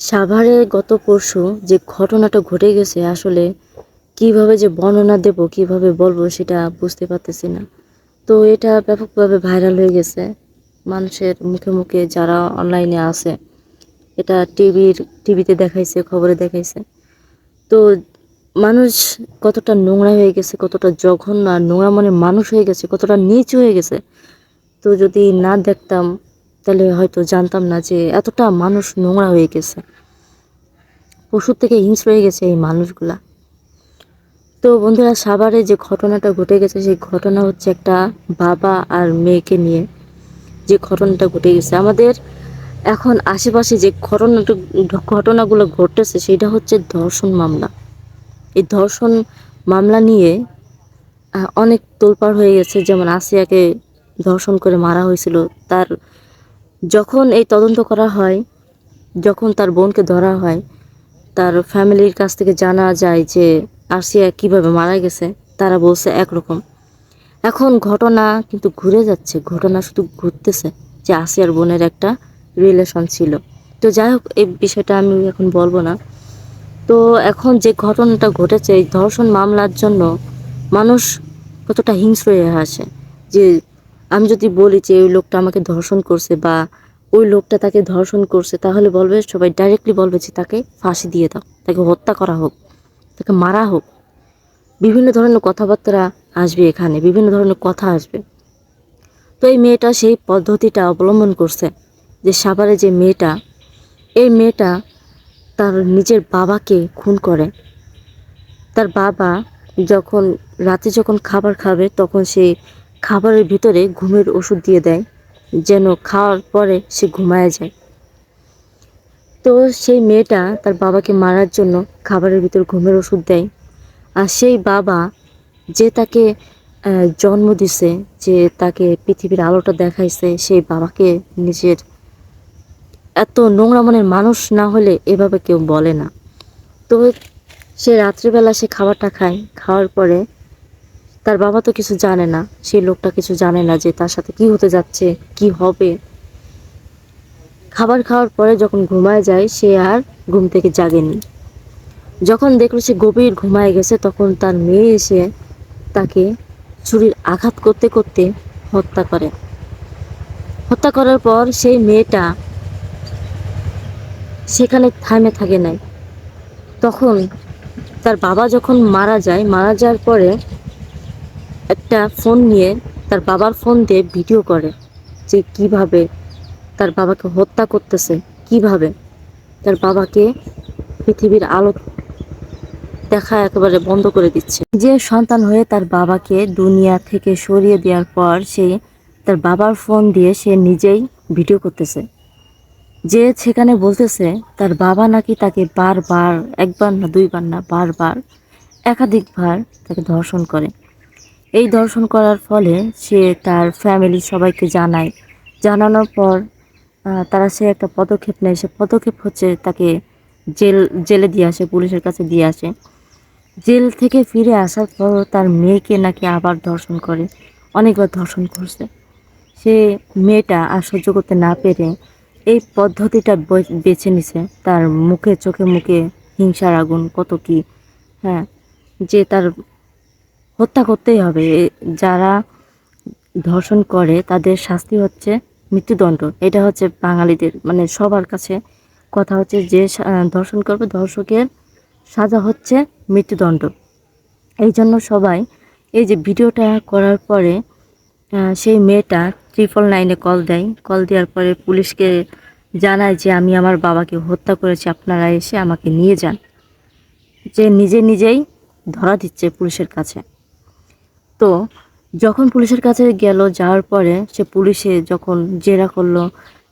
সাভারে গত পরশু যে ঘটনাটা ঘটে গেছে, আসলে কীভাবে যে বর্ণনা দেব, কীভাবে বলব সেটা বুঝতে পারতেছি না। তো এটা ব্যাপকভাবে ভাইরাল হয়ে গেছে। মানুষের মুখে মুখে যারা অনলাইনে আছে, এটা টিভির, টিভিতে দেখাইছে, খবরে দেখাইছে। তো মানুষ কতটা নোংরা হয়ে গেছে, কতটা জঘন্য আর নোংরা মানে মানুষ হয়ে গেছে, কতটা নিচু হয়ে গেছে। তো যদি না দেখতাম তাহলে হয়তো জানতাম না যে এতটা মানুষ নোংরা হয়ে গেছে। পশুর থেকে হিংস হয়ে গেছে এই মানুষগুলা। তো বন্ধুরা, সাভারে যে ঘটনাটা ঘটে গেছে, সেই ঘটনা হচ্ছে একটা বাবা আর মেয়েকে নিয়ে যে ঘটনাটা ঘটে গেছে। আমাদের এখন আশেপাশে যে ঘটনাটা ঘটনাগুলো ঘটতেছে, সেটা হচ্ছে ধর্ষণ মামলা। এই ধর্ষণ মামলা নিয়ে অনেক তোলপাড় হয়ে গেছে। যেমন আসিয়াকে ধর্ষণ করে মারা হয়েছিল, তার যখন এই তদন্ত করা হয়, যখন তার বোনকে ধরা হয়, তার ফ্যামিলির কাছ থেকে জানা যায় যে আসিয়া কীভাবে মারা গেছে, তারা বলছে একরকম। এখন ঘটনা কিন্তু ঘুরে যাচ্ছে, ঘটনা শুধু ঘুরতেছে যে আসিয়ার বোনের একটা রিলেশন ছিল। তো যাই হোক, এই বিষয়টা আমি এখন বলব না। তো এখন যে ঘটনাটা ঘটেছে, এই ধর্ষণ মামলার জন্য মানুষ কতটা হিংস্র হয়ে আসে যে আমি যদি বলি যে ওই লোকটা আমাকে ধর্ষণ করছে বা ওই লোকটা তাকে ধর্ষণ করছে, তাহলে বলবে, সবাই ডাইরেক্টলি বলবে যে তাকে ফাঁসি দিয়ে দাও, তাকে হত্যা করা হোক, তাকে মারা হোক। বিভিন্ন ধরনের কথাবার্তা আসবে এখানে, বিভিন্ন ধরনের কথা আসবে। তো এই মেয়েটা সেই পদ্ধতিটা অবলম্বন করছে যে সাভারে যে মেয়েটা, এই মেয়েটা তার নিজের বাবাকে খুন করে। তার বাবা যখন রাতে যখন খাবার খাবে, তখন সে খাবারের ভিতরে ঘুমের ওষুধ দিয়ে দেয়, যেন খাওয়ার পরে সে ঘুমায় যায়। তো সেই মেয়েটা তার বাবাকে মারার জন্য খাবারের ভিতর ঘুমের ওষুধ দেয়। আর সেই বাবা যে তাকে জন্ম দিছে, যে তাকে পৃথিবীর আলোটা দেখাইছে, সেই বাবাকে নিজের এত নোংরা মনের মানুষ না হলে এভাবে কেউ বলে না। তো সে রাত্রিবেলা সে খাবারটা খায়। খাওয়ার পরে তার বাবা তো কিছু জানে না। সেই লোকটা কিছু জানে না যে তার সাথে কি হতে যাচ্ছে, কি হবে। খাবার খাওয়ার পরে যখন ঘুমায় যায়, সে আর ঘুম থেকে জাগেনি। যখন দেখল সে গভীর ঘুমায় গেছে, তখন তার মেয়ে এসে তাকে ছুরির আঘাত করতে করতে হত্যা করে। হত্যা করার পর সেই মেয়েটা সেখানে থামে থাকে নাই। তখন তার বাবা যখন মারা যায়, মারা যাওয়ার পরে একটা ফোন নিয়ে তার বাবার ফোন দিয়ে ভিডিও করে যে কীভাবে তার বাবাকে হত্যা করতেছে, কীভাবে তার বাবাকে পৃথিবীর আলো দেখা একেবারে বন্ধ করে দিচ্ছে। যে সন্তান হয়ে তার বাবাকে দুনিয়া থেকে সরিয়ে দেওয়ার পর সে তার বাবার ফোন দিয়ে সে নিজেই ভিডিও করতেছে। যে সেখানে বলতেছে, তার বাবা নাকি তাকে বারবার, একবার না দুইবার না, বারবার, একাধিকবার তাকে ধর্ষণ করে। এই ধর্ষণ করার ফলে সে তার ফ্যামিলি সবাইকে জানায়। জানানোর পর তারা সে একটা পদক্ষেপ নেয়। সে পদক্ষেপ হচ্ছে তাকে জেল, জেলে দিয়ে আসে, পুলিশের কাছে দিয়ে আসে। জেল থেকে ফিরে আসার পর তার মেয়েকে নাকি আবার ধর্ষণ করে। অনেকবার ধর্ষণ করছে। সে মেয়েটা আর সহ্য করতে না পেরে এই পদ্ধতিটা বেছে নিছে। তার মুখে, চোখে মুখে হিংসার আগুন কত কি হ্যাঁ যে তার হত্যা করতেই হবে। যারা ধর্ষণ করে, তাদের শাস্তি হচ্ছে মৃত্যুদণ্ড। এটা হচ্ছে বাঙালিদের মানে সবার কাছে কথা হচ্ছে যে ধর্ষণ করবে, ধর্ষকের সাজা হচ্ছে মৃত্যুদণ্ড। এই জন্য সবাই এই যে ভিডিওটা করার পরে সেই মেয়েটা ট্রিপল নাইনে কল দেয়। কল দেওয়ার পরে পুলিশকে জানায় যে, আমি আমার বাবাকে হত্যা করেছি, আপনারা এসে আমাকে নিয়ে যান। যে নিজে নিজেই ধরা দিচ্ছে পুলিশের কাছে। তো যখন পুলিশের কাছে গেল, যাওয়ার পরে সে পুলিশে যখন জেরা করল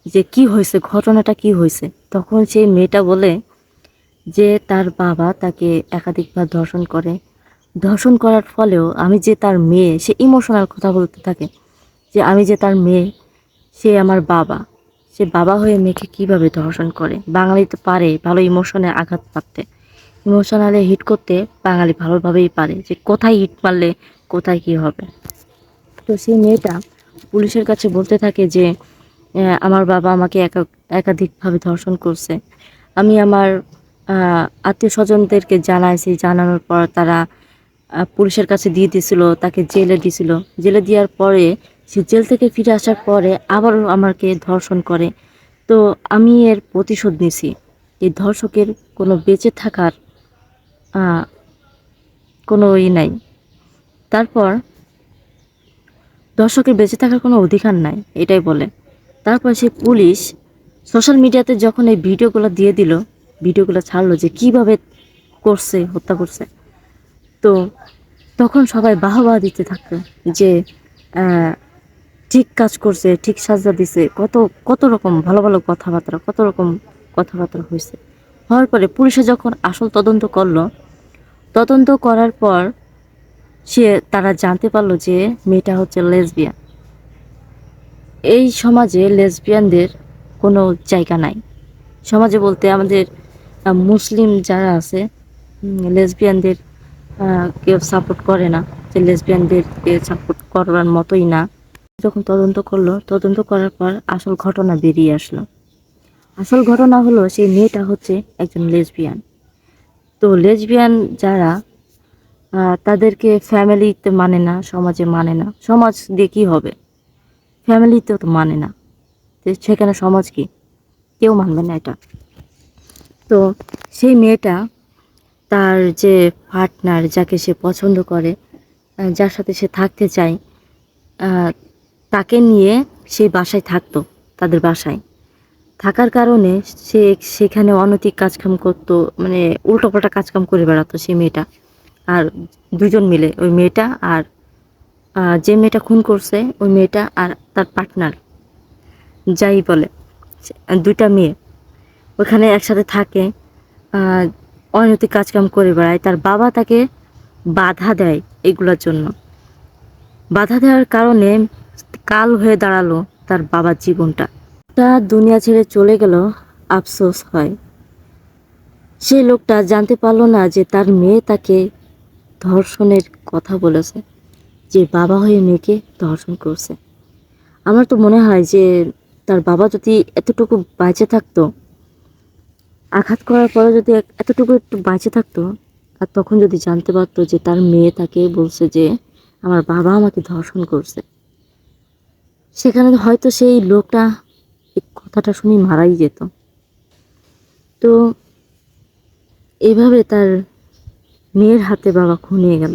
যে কি হয়েছে, ঘটনাটা কি হয়েছে, তখন সেই মেয়েটা বলে যে তার বাবা তাকে একাধিকবার ধর্ষণ করে। ধর্ষণ করার ফলেও আমি যে তার মেয়ে, সে ইমোশনাল কথা বলতে থাকে যে আমি যে তার মেয়ে, সে আমার বাবা। সে বাবা হয়ে মেয়েকে কীভাবে ধর্ষণ করে? বাঙালি তো পারে ভালো ইমোশনে আঘাত পাততে ইমোশনালে হিট করতে বাঙালি ভালোভাবেই পারে। যে কোথায় হিট মারলে কোথায় কি হবে? তো সেই মেয়েটা পুলিশের কাছে বলতে থাকে যে আমার বাবা আমাকে একা, একাধিকভাবে ধর্ষণ করছে। আমি আমার আত্মীয় স্বজনদেরকে জানাইছি, জানানোর পর তারা পুলিশের কাছে দিয়ে দিয়েছিল তাকে জেলে দিয়েছিল জেলে দেওয়ার পরে, সে জেল থেকে ফিরে আসার পরে আবারও আমাকে ধর্ষণ করে। তো আমি এর প্রতিশোধ নিছি। এই ধর্ষকের কোনো বেঁচে থাকার কোনো ই নাই। তারপর দর্শকের বেঁচে থাকার কোনো অধিকার নাই, এটাই বলে। তারপর সে পুলিশ সোশ্যাল মিডিয়াতে যখন এই ভিডিওগুলো দিয়ে দিল, ভিডিওগুলো ছাড়লো যে কীভাবে করছে, হত্যা করছে, তো তখন সবাই বাহবা দিতে থাকতো যে ঠিক কাজ করছে, ঠিক সাজা দিছে, কত কত রকম ভালো ভালো কথাবার্তা, কত রকম কথাবার্তা হয়েছে। হওয়ার পরে পুলিশে যখন আসল তদন্ত করল, তদন্ত করার পর সে, তারা জানতে পারল যে মেয়েটা হচ্ছে লেসবিয়ান। এই সমাজে লেসবিয়ানদের কোনো জায়গা নাই। সমাজে বলতে আমাদের মুসলিম যারা আছে লেসবিয়ানদের কেউ সাপোর্ট করে না। যে লেসবিয়ানদেরকে সাপোর্ট করার মতোই না। যখন তদন্ত করল, তদন্ত করার পর আসল ঘটনা বেরিয়ে আসলো। আসল ঘটনা হলো, সেই মেয়েটা হচ্ছে একজন লেসবিয়ান। তো লেসবিয়ান যারা তাদেরকে ফ্যামিলিতে মানে না, সমাজে মানে না। সমাজ দিয়ে কী হবে? ফ্যামিলিতেও তো মানে না। সেখানে সমাজ কি? কেউ মানবে না এটা। তো সেই মেয়েটা তার যে পার্টনার যাকে সে পছন্দ করে যার সাথে সে থাকতে চায় তাকে নিয়ে সেই বাসায় থাকতো, তাদের বাসায়। থাকার কারণে সে সেখানে অনৈতিক কাজকাম করতো মানে উল্টোপাল্টা কাজকাম করে বেড়াতো সেই মেয়েটা। আর দুজন মিলে, ওই মেয়েটা আর যে মেয়েটা খুন করছে, ওই মেয়েটা আর তার পার্টনার যাই বলে দুইটা মেয়ে। ওখানে একসাথে থাকে অনৈতিক কাজকাম করে বেড়ায়, তার বাবা তাকে বাধা দেয় এগুলোর জন্য। বাধা দেওয়ার কারণে কাল হয়ে দাঁড়াল তার বাবার জীবনটা। তা দুনিয়া ছেড়ে চলে গেল, আফসোস হয়। সেই লোকটা জানতে পারল না যে তার মেয়ে তাকে ধর্ষণের কথা বলেছে, যে বাবা হয়ে মেয়েকে ধর্ষণ করছে। আমার তো মনে হয় যে তার বাবা যদি এতটুকু বাঁচে থাকতো, আঘাত করার পরে যদি এতটুকু একটু বাঁচে থাকতো, আর তখন যদি জানতে পারতো যে তার মেয়ে তাকে বলছে যে আমার বাবা আমাকে ধর্ষণ করছে, সেখানে হয়তো সেই লোকটা এই কথাটা শুনে মারাই যেত। তো এভাবে তার মেয়ের হাতে বাবা খুনিয়ে গেল।